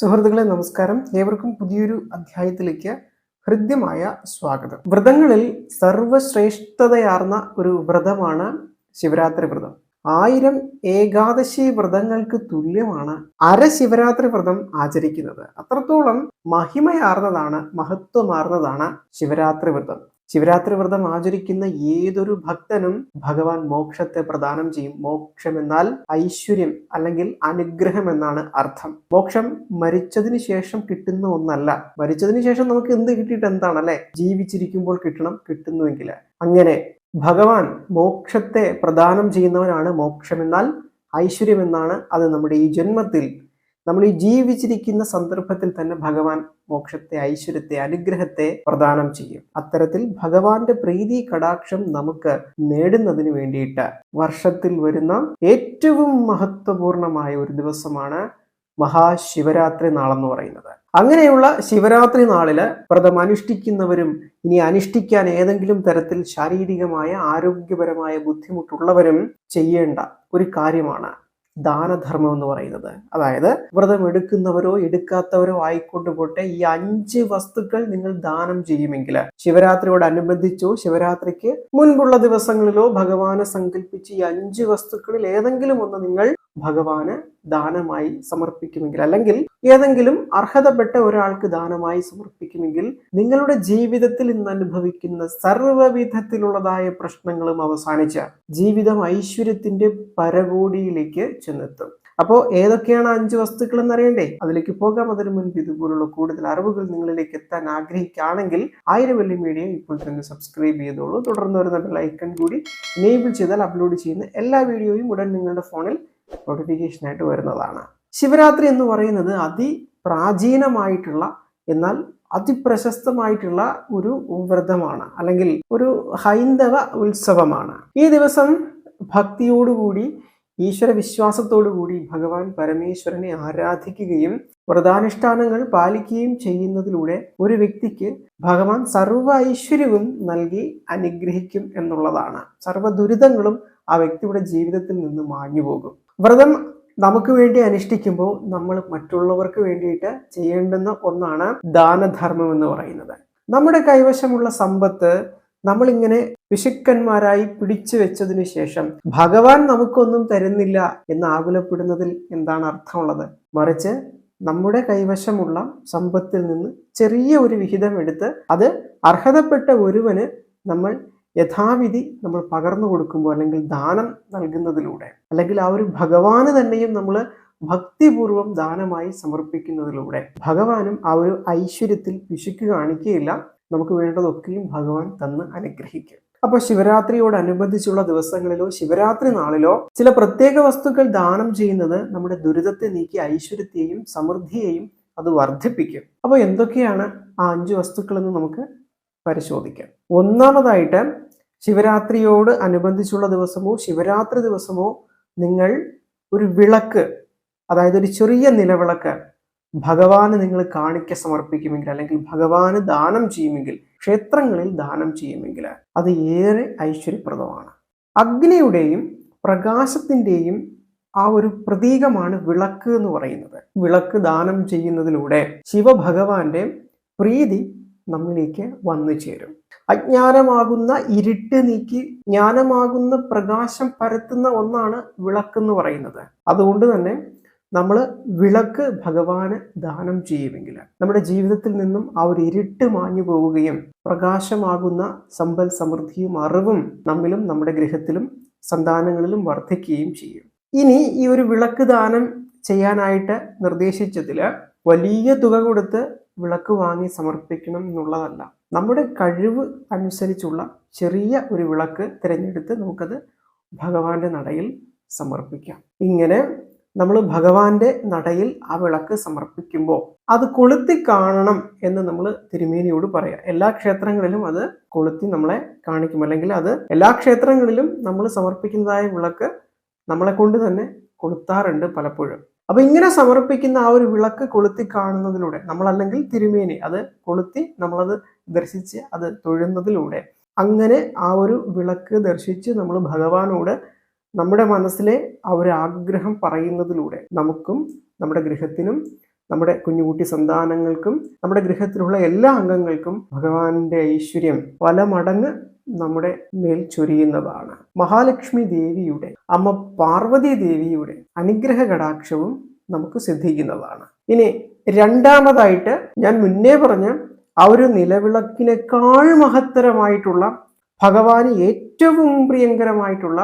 സുഹൃത്തുക്കളെ നമസ്കാരം. ഏവർക്കും പുതിയൊരു അധ്യായത്തിലേക്ക് ഹൃദ്യമായ സ്വാഗതം. വ്രതങ്ങളിൽ സർവശ്രേഷ്ഠതയാർന്ന ഒരു വ്രതമാണ് ശിവരാത്രി വ്രതം. ആയിരം ഏകാദശി വ്രതങ്ങൾക്ക് തുല്യമാണ് അര ശിവരാത്രി വ്രതം ആചരിക്കുന്നത്. അത്രത്തോളം മഹിമയാർന്നതാണ് മഹത്വമാർന്നതാണ് ശിവരാത്രി വ്രതം. ശിവരാത്രി വ്രതം ആചരിക്കുന്ന ഏതൊരു ഭക്തനും ഭഗവാൻ മോക്ഷത്തെ പ്രദാനം ചെയ്യും. മോക്ഷം എന്നാൽ ഐശ്വര്യം അല്ലെങ്കിൽ അനുഗ്രഹം എന്നാണ് അർത്ഥം. മോക്ഷം മരിച്ചതിന് ശേഷം കിട്ടുന്ന ഒന്നല്ല. മരിച്ചതിന് ശേഷം നമുക്ക് എന്ത് കിട്ടിയിട്ട് എന്താണ് അല്ലെ ജീവിച്ചിരിക്കുമ്പോൾ കിട്ടണം കിട്ടുന്നുവെങ്കിൽ. അങ്ങനെ ഭഗവാൻ മോക്ഷത്തെ പ്രദാനം ചെയ്യുന്നവനാണ് മോക്ഷം മോക്ഷമെന്നാൽ ഐശ്വര്യമെന്നാണ് അത് നമ്മുടെ ഈ ജന്മത്തിൽ നമ്മൾ ഈ ജീവിച്ചിരിക്കുന്ന സന്ദർഭത്തിൽ തന്നെ ഭഗവാൻ മോക്ഷത്തെ ഐശ്വര്യത്തെ അനുഗ്രഹത്തെ പ്രദാനം ചെയ്യും. അത്തരത്തിൽ ഭഗവാന്റെ പ്രീതി കടാക്ഷം നമുക്ക് നേടുന്നതിന് വേണ്ടിയിട്ട് വർഷത്തിൽ വരുന്ന ഏറ്റവും മഹത്വപൂർണമായ ഒരു ദിവസമാണ് മഹാശിവരാത്രി നാളെന്ന് പറയുന്നത്. അങ്ങനെയുള്ള ശിവരാത്രി നാളിൽ വ്രതം അനുഷ്ഠിക്കുന്നവരും ഇനി അനുഷ്ഠിക്കാൻ ഏതെങ്കിലും തരത്തിൽ ശാരീരികമായ ആരോഗ്യപരമായ ബുദ്ധിമുട്ടുള്ളവരും ചെയ്യേണ്ട ഒരു കാര്യമാണ്. ദാനധർമ്മം എന്ന് പറയുന്നത്. അതായത് വ്രതം എടുക്കുന്നവരോ എടുക്കാത്തവരോ ആയിക്കൊണ്ട് പോട്ടെ ഈ അഞ്ച് വസ്തുക്കൾ നിങ്ങൾ ദാനം ചെയ്യുമെങ്കിൽ ശിവരാത്രിയോടനുബന്ധിച്ചോ ശിവരാത്രിക്ക് മുൻപുള്ള ദിവസങ്ങളിലോ ഭഗവാനെ സങ്കല്പിച്ച് ഈ അഞ്ച് വസ്തുക്കളിൽ ഏതെങ്കിലും ഒന്ന് നിങ്ങൾ ഭഗവാന് ദാനമായി സമർപ്പിക്കുമെങ്കിൽ അല്ലെങ്കിൽ ഏതെങ്കിലും അർഹതപ്പെട്ട ഒരാൾക്ക് ദാനമായി സമർപ്പിക്കുമെങ്കിൽ നിങ്ങളുടെ ജീവിതത്തിൽ ഇന്ന് അനുഭവിക്കുന്ന സർവവിധത്തിലുള്ളതായ പ്രശ്നങ്ങളും അവസാനിച്ച ജീവിതം ഐശ്വര്യത്തിന്റെ പരകോടിയിലേക്ക് ചെന്നെത്തും. അപ്പോൾ ഏതൊക്കെയാണ് അഞ്ച് വസ്തുക്കൾ എന്നറിയണ്ടേ അതിലേക്ക് പോകാം. അതിനു മുൻപ് ഇതുപോലുള്ള കൂടുതൽ അറിവുകൾ നിങ്ങളിലേക്ക് എത്താൻ ആഗ്രഹിക്കുകയാണെങ്കിൽ ആയിരം വെള്ളി മീഡിയ ഇപ്പോൾ തന്നെ സബ്സ്ക്രൈബ് ചെയ്തോളൂ. തുടർന്ന് വരുന്ന ബെൽ ഐക്കൺ കൂടി എനേബിൾ ചെയ്താൽ അപ്ലോഡ് ചെയ്യുന്ന എല്ലാ വീഡിയോയും ഉടൻ നിങ്ങളുടെ ഫോണിൽ നോട്ടിഫിക്കേഷൻ ആയിട്ട് വരുന്നതാണ്. ശിവരാത്രി എന്ന് പറയുന്നത് അതിപ്രാചീനമായിട്ടുള്ള എന്നാൽ അതിപ്രശസ്തമായിട്ടുള്ള ഒരു വ്രതമാണ് അല്ലെങ്കിൽ ഒരു ഹൈന്ദവ ഉത്സവമാണ്. ഈ ദിവസം ഭക്തിയോടുകൂടി ഈശ്വര വിശ്വാസത്തോടുകൂടി ഭഗവാൻ പരമേശ്വരനെ ആരാധിക്കുകയും വ്രതാനുഷ്ഠാനങ്ങൾ പാലിക്കുകയും ചെയ്യുന്നതിലൂടെ ഒരു വ്യക്തിക്ക് ഭഗവാൻ സർവ ഐശ്വര്യവും നൽകി അനുഗ്രഹിക്കും എന്നുള്ളതാണ്. സർവ ദുരിതങ്ങളും ആ വ്യക്തിയുടെ ജീവിതത്തിൽ നിന്ന് മാഞ്ഞു പോകും. വ്രതം നമുക്ക് വേണ്ടി അനുഷ്ഠിക്കുമ്പോൾ നമ്മൾ മറ്റുള്ളവർക്ക് വേണ്ടിയിട്ട് ചെയ്യേണ്ടുന്ന ഒന്നാണ് ദാനധർമ്മം എന്ന് പറയുന്നത്. നമ്മുടെ കൈവശമുള്ള സമ്പത്ത് നമ്മളിങ്ങനെ പിശുക്കന്മാരായി പിടിച്ചു വെച്ചതിനു ശേഷം ഭഗവാൻ നമുക്കൊന്നും തരുന്നില്ല എന്ന് ആകുലപ്പെടുന്നതിൽ എന്താണ് അർത്ഥമുള്ളത്? മറിച്ച് നമ്മുടെ കൈവശമുള്ള സമ്പത്തിൽ നിന്ന് ചെറിയ ഒരു വിഹിതം എടുത്ത് അത് അർഹതപ്പെട്ട ഒരുവന് നമ്മൾ യഥാവിധി നമ്മൾ പകർന്നു കൊടുക്കുമ്പോൾ അല്ലെങ്കിൽ ദാനം നൽകുന്നതിലൂടെ അല്ലെങ്കിൽ ആ ഒരു ഭഗവാന് തന്നെയും നമ്മൾ ഭക്തിപൂർവം ദാനമായി സമർപ്പിക്കുന്നതിലൂടെ ഭഗവാനും ആ ഒരു ഐശ്വര്യത്തിൽ പിശുക്ക് കാണിക്കുകയില്ല. നമുക്ക് വേണ്ടതൊക്കെയും ഭഗവാൻ തന്ന് അനുഗ്രഹിക്കും. അപ്പൊ ശിവരാത്രിയോടനുബന്ധിച്ചുള്ള ദിവസങ്ങളിലോ ശിവരാത്രി നാളിലോ ചില പ്രത്യേക വസ്തുക്കൾ ദാനം ചെയ്യുന്നത് നമ്മുടെ ദുരിതത്തെ നീക്കി ഐശ്വര്യത്തെയും സമൃദ്ധിയെയും അത് വർദ്ധിപ്പിക്കും. അപ്പോൾ എന്തൊക്കെയാണ് ആ അഞ്ച് വസ്തുക്കൾ എന്ന് നമുക്ക് പരിശോധിക്കാം. ഒന്നാമതായിട്ട് ശിവരാത്രിയോട് അനുബന്ധിച്ചുള്ള ദിവസമോ ശിവരാത്രി ദിവസമോ നിങ്ങൾ ഒരു വിളക്ക് അതായത് ഒരു ചെറിയ നിലവിളക്ക് ഭഗവാന് നിങ്ങൾ കാണിക്ക സമർപ്പിക്കുമെങ്കിൽ അല്ലെങ്കിൽ ഭഗവാന് ദാനം ചെയ്യുമെങ്കിൽ ക്ഷേത്രങ്ങളിൽ ദാനം ചെയ്യുമെങ്കിൽ അത് ഏറെ ഐശ്വര്യപ്രദമാണ്. അഗ്നിയുടെയും പ്രകാശത്തിന്റെയും ആ ഒരു പ്രതീകമാണ് വിളക്ക് എന്ന് പറയുന്നത്. വിളക്ക് ദാനം ചെയ്യുന്നതിലൂടെ ശിവഭഗവാന്റെ പ്രീതി നമ്മിലേക്ക് വന്നു ചേരും. അജ്ഞാനമാകുന്ന ഇരുട്ട് നീക്കി ജ്ഞാനമാകുന്ന പ്രകാശം പരത്തുന്ന ഒന്നാണ് വിളക്ക് എന്ന് പറയുന്നത്. അതുകൊണ്ട് തന്നെ നമ്മൾ വിളക്ക് ഭഗവാന് ദാനം ചെയ്യുമെങ്കിൽ നമ്മുടെ ജീവിതത്തിൽ നിന്നും ആ ഒരു ഇരുട്ട് മാഞ്ഞു പോവുകയും പ്രകാശമാകുന്ന സമ്പൽ സമൃദ്ധിയും അറിവും നമ്മിലും നമ്മുടെ ഗൃഹത്തിലും സന്താനങ്ങളിലും വർദ്ധിക്കുകയും ചെയ്യും. ഇനി ഈ ഒരു വിളക്ക് ദാനം ചെയ്യാനായിട്ട് നിർദ്ദേശിച്ചതിൽ വലിയ തുക കൊടുത്ത് വിളക്ക് വാങ്ങി സമർപ്പിക്കണം എന്നുള്ളതല്ല. നമ്മുടെ കഴിവ് അനുസരിച്ചുള്ള ചെറിയ ഒരു വിളക്ക് തിരഞ്ഞെടുത്ത് നമുക്കത് ഭഗവാന്റെ നടയിൽ സമർപ്പിക്കാം. ഇങ്ങനെ നമ്മൾ ഭഗവാന്റെ നടയിൽ ആ വിളക്ക് സമർപ്പിക്കുമ്പോൾ അത് കൊളുത്തി കാണണം എന്ന് നമ്മൾ തിരുമേനിയോട് പറയാം. എല്ലാ ക്ഷേത്രങ്ങളിലും അത് കൊളുത്തി നമ്മളെ കാണിക്കും. അല്ലെങ്കിൽ അത് എല്ലാ ക്ഷേത്രങ്ങളിലും നമ്മൾ സമർപ്പിക്കുന്നതായ വിളക്ക് നമ്മളെ കൊണ്ട് തന്നെ കൊളുത്താറുണ്ട് പലപ്പോഴും. അപ്പൊ ഇങ്ങനെ സമർപ്പിക്കുന്ന ആ ഒരു വിളക്ക് കൊളുത്തി കാണുന്നതിലൂടെ നമ്മളല്ലെങ്കിൽ തിരുമേനി അത് കൊളുത്തി നമ്മളത് ദർശിച്ച് അത് തൊഴുന്നതിലൂടെ അങ്ങനെ ആ ഒരു വിളക്ക് ദർശിച്ച് നമ്മൾ ഭഗവാനോട് നമ്മുടെ മനസ്സിലെ ആ ഒരു ആഗ്രഹം പറയുന്നതിലൂടെ നമുക്കും നമ്മുടെ ഗൃഹത്തിനും നമ്മുടെ കുഞ്ഞുകുട്ടി സന്താനങ്ങൾക്കും നമ്മുടെ ഗൃഹത്തിലുള്ള എല്ലാ അംഗങ്ങൾക്കും ഭഗവാന്റെ ഐശ്വര്യം പല മടങ്ങ് നമ്മുടെ മേൽ ചൊരിയുന്നതാണ്. മഹാലക്ഷ്മി ദേവിയുടെ അമ്മ പാർവതി ദേവിയുടെ അനുഗ്രഹ കടാക്ഷവും നമുക്ക് സിദ്ധിക്കുന്നതാണ്. ഇനി രണ്ടാമതായിട്ട് ഞാൻ മുന്നേ പറഞ്ഞ ആ ഒരു നിലവിളക്കിനേക്കാൾ മഹത്തരമായിട്ടുള്ള ഭഗവാന് ഏറ്റവും പ്രിയങ്കരമായിട്ടുള്ള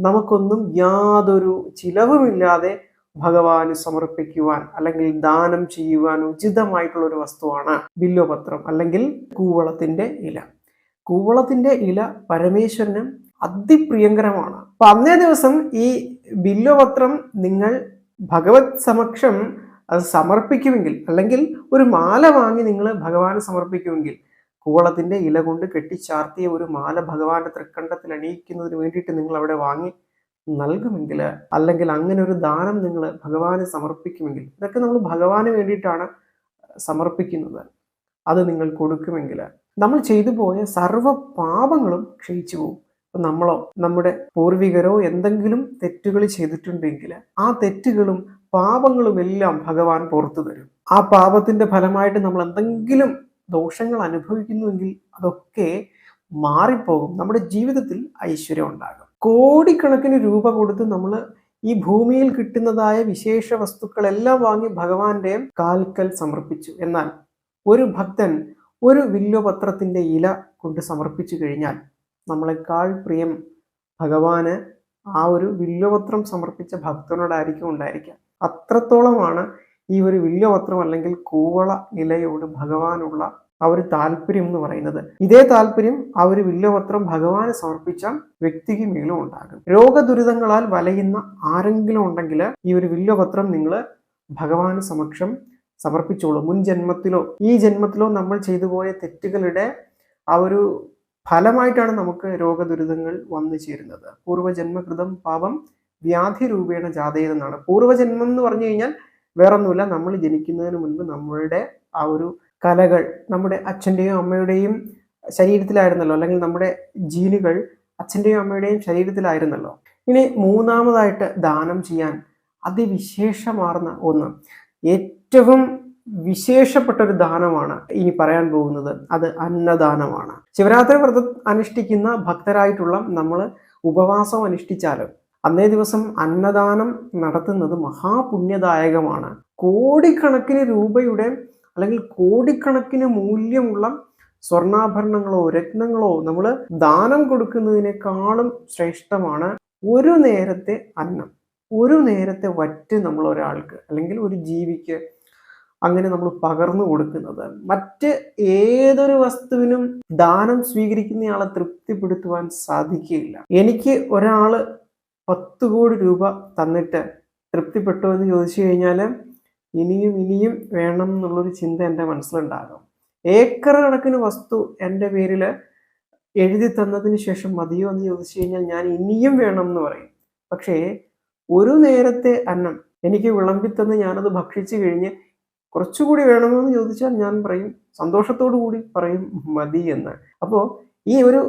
നമുക്കൊന്നും യാതൊരു ചിലവുമില്ലാതെ ഭഗവാന് സമർപ്പിക്കുവാൻ അല്ലെങ്കിൽ ദാനം ചെയ്യുവാൻ ഉചിതമായിട്ടുള്ള ഒരു വസ്തുവാണ് ബില്ലുപത്രം അല്ലെങ്കിൽ കൂവളത്തിന്റെ ഇല. കൂവളത്തിന്റെ ഇല പരമേശ്വരന് അതിപ്രിയങ്കരമാണ്. അപ്പൊ അന്നേ ദിവസം ഈ ബില്ലുപത്രം നിങ്ങൾ ഭഗവത് സമക്ഷം അത് സമർപ്പിക്കുമെങ്കിൽ അല്ലെങ്കിൽ ഒരു മാല വാങ്ങി നിങ്ങൾ ഭഗവാന് സമർപ്പിക്കുമെങ്കിൽ കൂവളത്തിന്റെ ഇല കൊണ്ട് കെട്ടിച്ചാർത്തിയ ഒരു മാല ഭഗവാന്റെ തൃക്കണ്ഠത്തിൽ അണിയിക്കുന്നതിന് വേണ്ടിയിട്ട് നിങ്ങൾ അവിടെ വാങ്ങി നൽകുമെങ്കിൽ അല്ലെങ്കിൽ അങ്ങനെ ഒരു ദാനം നിങ്ങൾ ഭഗവാന് സമർപ്പിക്കുമെങ്കിൽ ഇതൊക്കെ നമ്മൾ ഭഗവാന് വേണ്ടിയിട്ടാണ് സമർപ്പിക്കുന്നത്. അത് നിങ്ങൾ കൊടുക്കുമെങ്കിൽ നമ്മൾ ചെയ്തു പോയ സർവ പാപങ്ങളും ക്ഷയിച്ചു പോകും. ഇപ്പൊ നമ്മളോ നമ്മുടെ പൂർവികരോ എന്തെങ്കിലും തെറ്റുകൾ ചെയ്തിട്ടുണ്ടെങ്കിൽ ആ തെറ്റുകളും പാപങ്ങളും എല്ലാം ഭഗവാൻ പുറത്തു തരും. ആ പാപത്തിന്റെ ഫലമായിട്ട് നമ്മൾ എന്തെങ്കിലും ദോഷങ്ങൾ അനുഭവിക്കുന്നുവെങ്കിൽ അതൊക്കെ മാറിപ്പോകും. നമ്മുടെ ജീവിതത്തിൽ ഐശ്വര്യം ഉണ്ടാകും. കോടിക്കണക്കിന് രൂപ കൊടുത്ത് നമ്മൾ ഈ ഭൂമിയിൽ കിട്ടുന്നതായ വിശേഷ വസ്തുക്കളെല്ലാം വാങ്ങി ഭഗവാന്റെ കാൽക്കൽ സമർപ്പിച്ചു. എന്നാൽ ഒരു ഭക്തൻ ഒരു വില്ലുപത്രത്തിന്റെ ഇല കൊണ്ട് സമർപ്പിച്ചു കഴിഞ്ഞാൽ നമ്മളെക്കാൾ പ്രിയം ഭഗവാന് ആ ഒരു വില്ലുപത്രം സമർപ്പിച്ച ഭക്തനോടായിരിക്കും ഉണ്ടായിരിക്കുക. അത്രത്തോളമാണ് ഈ ഒരു വില്വപത്രം അല്ലെങ്കിൽ കൂവള ഇലയോട് ഭഗവാനുള്ള ആ ഒരു താല്പര്യം എന്ന് പറയുന്നത്. ഇതേ താല്പര്യം ആ ഒരു വില്ലുപത്രം ഭഗവാന് സമർപ്പിച്ച വ്യക്തിക്ക് മേലും ഉണ്ടാകും. രോഗദുരിതങ്ങളാൽ വലയുന്ന ആരെങ്കിലും ഉണ്ടെങ്കിൽ ഈ ഒരു വില്ലുപത്രം നിങ്ങൾ ഭഗവാന് സമക്ഷം സമർപ്പിച്ചോളൂ. മുൻ ജന്മത്തിലോ ഈ ജന്മത്തിലോ നമ്മൾ ചെയ്തു പോയ തെറ്റുകളുടെ ആ ഒരു ഫലമായിട്ടാണ് നമുക്ക് രോഗദുരിതങ്ങൾ വന്നു ചേരുന്നത്. പൂർവജന്മകൃതം പാപം വ്യാധി രൂപേണ ജാതയെന്നാണ് പൂർവജന്മം എന്ന് പറഞ്ഞു കഴിഞ്ഞാൽ വേറൊന്നുമില്ല. നമ്മൾ ജനിക്കുന്നതിന് മുൻപ് നമ്മളുടെ ആ ഒരു കലകൾ നമ്മുടെ അച്ഛന്റെയും അമ്മയുടെയും ശരീരത്തിലായിരുന്നല്ലോ. അല്ലെങ്കിൽ നമ്മുടെ ജീനുകൾ അച്ഛന്റെയും അമ്മയുടെയും ശരീരത്തിലായിരുന്നല്ലോ. ഇനി മൂന്നാമതായിട്ട് ദാനം ചെയ്യാൻ അതിവിശേഷമാർന്ന ഒന്ന്. ഏറ്റവും വിശേഷപ്പെട്ട ഒരു ദാനമാണ് ഇനി പറയാൻ പോകുന്നത്. അത് അന്നദാനമാണ്. ശിവരാത്രി വ്രതം അനുഷ്ഠിക്കുന്ന ഭക്തരായിട്ടുള്ള നമ്മൾ ഉപവാസം അനുഷ്ഠിച്ചാലും അന്നേ ദിവസം അന്നദാനം നടത്തുന്നത് മഹാപുണ്യദായകമാണ്. കോടിക്കണക്കിന് രൂപയുടെ അല്ലെങ്കിൽ കോടിക്കണക്കിന് മൂല്യമുള്ള സ്വർണാഭരണങ്ങളോ രത്നങ്ങളോ നമ്മൾ ദാനം കൊടുക്കുന്നതിനേക്കാളും ശ്രേഷ്ഠമാണ് ഒരു നേരത്തെ അന്നം ഒരു നേരത്തെ വറ്റ് നമ്മൾ ഒരാൾക്ക് അല്ലെങ്കിൽ ഒരു ജീവിക്ക് അങ്ങനെ നമ്മൾ പകർന്നു കൊടുക്കുന്നത്. മറ്റ് ഏതൊരു വസ്തുവിനും ദാനം സ്വീകരിക്കുന്നയാളെ തൃപ്തിപ്പെടുത്തുവാൻ സാധിക്കുകയില്ല. എനിക്ക് ഒരാൾ പത്ത് കോടി രൂപ തന്നിട്ട് തൃപ്തിപ്പെട്ടു എന്ന് ചോദിച്ചു കഴിഞ്ഞാൽ ഇനിയും ഇനിയും വേണം എന്നുള്ളൊരു ചിന്ത എന്റെ മനസ്സിലുണ്ടാകും. ഏക്കർ കണക്കിന് വസ്തു എന്റെ പേരിൽ എഴുതി തന്നതിന് ശേഷം മതിയോ എന്ന് ചോദിച്ചു കഴിഞ്ഞാൽ ഞാൻ ഇനിയും വേണം എന്ന് പറയും. പക്ഷേ ഒരു നേരത്തെ അന്നം എനിക്ക് വിളമ്പിത്തന്ന് ഞാനത് ഭക്ഷിച്ചു കഴിഞ്ഞ് കുറച്ചുകൂടി വേണമെന്ന് ചോദിച്ചാൽ ഞാൻ പറയും സന്തോഷത്തോടു കൂടി പറയും മതി എന്ന്. അപ്പോൾ ഈ ഒരു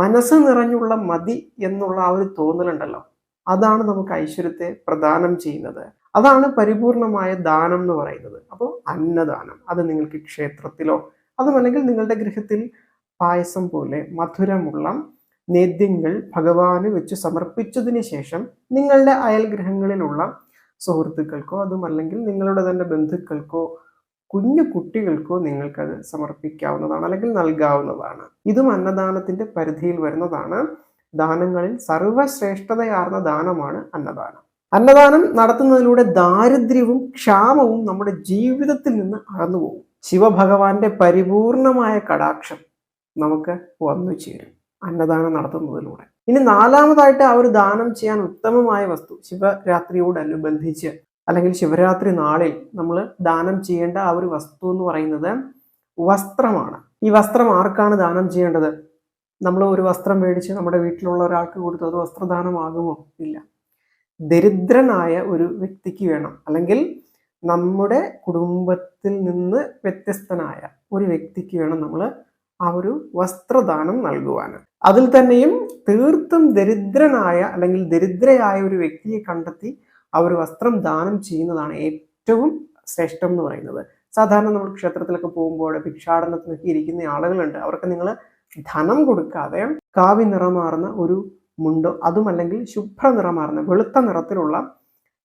മനസ്സ് നിറഞ്ഞുള്ള മതി എന്നുള്ള ആ ഒരു തോന്നലുണ്ടല്ലോ. അതാണ് നമുക്ക് ഐശ്വര്യത്തെ പ്രദാനം ചെയ്യുന്നത്. അതാണ് പരിപൂർണമായ ദാനം എന്ന് പറയുന്നത്. അപ്പോൾ അന്നദാനം അത് നിങ്ങൾക്ക് ക്ഷേത്രത്തിലോ അതുമല്ലെങ്കിൽ നിങ്ങളുടെ ഗൃഹത്തിൽ പായസം പോലെ മധുരമുള്ള നേദ്യങ്ങൾ ഭഗവാന് വെച്ച് സമർപ്പിച്ചതിന് ശേഷം നിങ്ങളുടെ അയൽഗ്രഹങ്ങളിലുള്ള സുഹൃത്തുക്കൾക്കോ അതുമല്ലെങ്കിൽ നിങ്ങളുടെ തന്നെ ബന്ധുക്കൾക്കോ കുഞ്ഞു കുട്ടികൾക്കോ നിങ്ങൾക്കത് സമർപ്പിക്കാവുന്നതാണ് അല്ലെങ്കിൽ നൽകാവുന്നതാണ്. ഇതും അന്നദാനത്തിന്റെ പരിധിയിൽ വരുന്നതാണ്. ദാനങ്ങളിൽ സർവശ്രേഷ്ഠതയാർന്ന ദാനമാണ് അന്നദാനം. അന്നദാനം നടത്തുന്നതിലൂടെ ദാരിദ്ര്യവും ക്ഷാമവും നമ്മുടെ ജീവിതത്തിൽ നിന്ന് അകന്നുപോകും ശിവഭഗവാന്റെ പരിപൂർണമായ കടാക്ഷം നമുക്ക് വന്നു ചേരും അന്നദാനം നടത്തുന്നതിലൂടെ. ഇനി നാലാമതായിട്ട് ആ ഒരു ദാനം ചെയ്യാൻ ഉത്തമമായ വസ്തു ശിവരാത്രിയോടനുബന്ധിച്ച് അല്ലെങ്കിൽ ശിവരാത്രി നാളിൽ നമ്മൾ ദാനം ചെയ്യേണ്ട ആ ഒരു വസ്തു എന്ന് പറയുന്നത് വസ്ത്രമാണ്. ഈ വസ്ത്രം ആർക്കാണ് ദാനം ചെയ്യേണ്ടത്? നമ്മൾ ഒരു വസ്ത്രം മേടിച്ച് നമ്മുടെ വീട്ടിലുള്ള ഒരാൾക്ക് കൊടുത്തു അത് വസ്ത്രദാനമാകുമോ? ഇല്ല. ദരിദ്രനായ ഒരു വ്യക്തിക്ക് വേണം. അല്ലെങ്കിൽ നമ്മുടെ കുടുംബത്തിൽ നിന്ന് വ്യത്യസ്തനായ ഒരു വ്യക്തിക്ക് വേണം നമ്മൾ ആ ഒരു വസ്ത്രദാനം നൽകുവാൻ അതിൽ തന്നെയും തീർത്തും ദരിദ്രനായ അല്ലെങ്കിൽ ദരിദ്രയായ ഒരു വ്യക്തിയെ കണ്ടെത്തി ആ ഒരു വസ്ത്രം ദാനം ചെയ്യുന്നതാണ് ഏറ്റവും ശ്രേഷ്ഠം എന്ന് പറയുന്നത്. സാധാരണ നമ്മൾ ക്ഷേത്രത്തിലൊക്കെ പോകുമ്പോൾ ഭിക്ഷാടനത്തിനൊക്കെ ഇരിക്കുന്ന ആളുകളുണ്ട്. അവർക്ക് നിങ്ങൾ ധനം കൊടുക്കാതെ കാവി നിറമാർന്ന ഒരു മുണ്ടോ അതുമല്ലെങ്കിൽ ശുഭ്ര നിറമാർന്ന വെളുത്ത നിറത്തിലുള്ള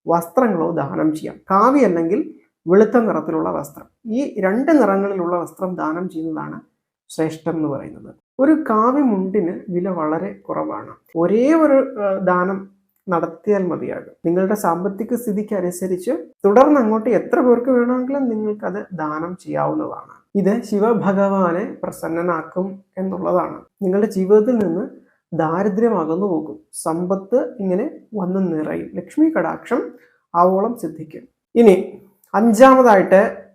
വസ്ത്രങ്ങളോ ദാനം ചെയ്യാം. കാവി അല്ലെങ്കിൽ വെളുത്ത നിറത്തിലുള്ള വസ്ത്രം. ഈ രണ്ട് നിറങ്ങളിലുള്ള വസ്ത്രം ദാനം ചെയ്യുന്നതാണ് ശ്രേഷ്ഠം എന്ന് പറയുന്നത്. ഒരു കാവി മുണ്ടിന് വില വളരെ കുറവാണ്. ഒരേ ഒരു ദാനം നടത്തിയാൽ മതിയാകും. നിങ്ങളുടെ സാമ്പത്തിക സ്ഥിതിക്ക് അനുസരിച്ച് തുടർന്ന് അങ്ങോട്ട് എത്ര പേർക്ക് വേണമെങ്കിലും നിങ്ങൾക്കത് ദാനം ചെയ്യാവുന്നതാണ്. ഇത് ശിവഭഗവാനെ പ്രസന്നനാക്കും എന്നുള്ളതാണ്. നിങ്ങളുടെ ജീവിതത്തിൽ നിന്ന് ദാരിദ്ര്യം അകന്നു പോകും. സമ്പത്ത് ഇങ്ങനെ വന്ന് നിറയും. ലക്ഷ്മി കടാക്ഷം ആവോളം സിദ്ധിക്കും. ഇനി അഞ്ചാമതായിട്ട്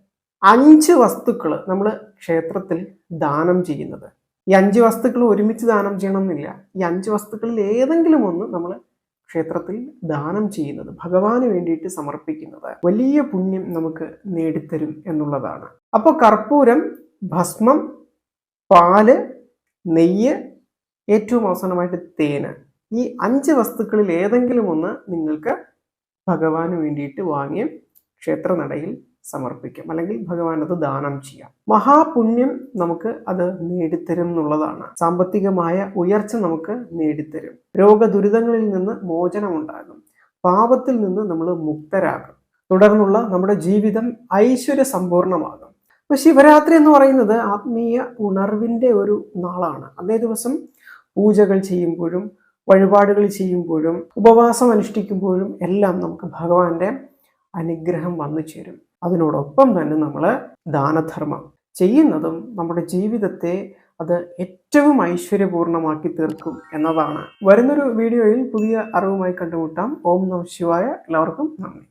അഞ്ച് വസ്തുക്കൾ നമ്മൾ ക്ഷേത്രത്തിൽ ദാനം ചെയ്യുന്നത്. ഈ അഞ്ച് വസ്തുക്കൾ ഒരുമിച്ച് ദാനം ചെയ്യണമെന്നില്ല. ഈ അഞ്ച് വസ്തുക്കളിൽ ഏതെങ്കിലും ഒന്ന് നമ്മൾ ക്ഷേത്രത്തിൽ ദാനം ചെയ്യുന്നത് ഭഗവാന് വേണ്ടിയിട്ട് സമർപ്പിക്കുന്നത് വലിയ പുണ്യം നമുക്ക് നേടിത്തരും എന്നുള്ളതാണ്. അപ്പോൾ കർപ്പൂരം ഭസ്മം പാൽ നെയ്യ് ഏറ്റവും അവസാനമായിട്ട് തേന്. ഈ അഞ്ച് വസ്തുക്കളിൽ ഏതെങ്കിലും ഒന്ന് നിങ്ങൾക്ക് ഭഗവാന് വേണ്ടിയിട്ട് വാങ്ങി ക്ഷേത്രനടയിൽ സമർപ്പിക്കാം. അല്ലെങ്കിൽ ഭഗവാൻ അത് ദാനം ചെയ്യാം. മഹാപുണ്യം നമുക്ക് അത് നേടിത്തരും എന്നുള്ളതാണ്. സാമ്പത്തികമായ ഉയർച്ച നമുക്ക് നേടിത്തരും. രോഗദുരിതങ്ങളിൽ നിന്ന് മോചനമുണ്ടാകും. പാപത്തിൽ നിന്ന് നമ്മൾ മുക്തരാകും. തുടർന്നുള്ള നമ്മുടെ ജീവിതം ഐശ്വര്യ സമ്പൂർണമാകും അപ്പൊ ശിവരാത്രി എന്ന് പറയുന്നത് ആത്മീയ ഉണർവിന്റെ ഒരു നാളാണ്. അതേ ദിവസം പൂജകൾ ചെയ്യുമ്പോഴും വഴിപാടുകൾ ചെയ്യുമ്പോഴും ഉപവാസം അനുഷ്ഠിക്കുമ്പോഴും എല്ലാം നമുക്ക് ഭഗവാന്റെ അനുഗ്രഹം വന്നു ചേരും. അതിനോടൊപ്പം തന്നെ നമ്മൾ ദാനധർമ്മം. ചെയ്യുന്നതും നമ്മുടെ ജീവിതത്തെ അത് ഏറ്റവും ഐശ്വര്യപൂർണമാക്കി തീർക്കും എന്നതാണ്. വരുന്നൊരു വീഡിയോയിൽ പുതിയ അറിവുമായി കണ്ടുമുട്ടാം. ഓം നമ ശിവായ. എല്ലാവർക്കും നന്ദി.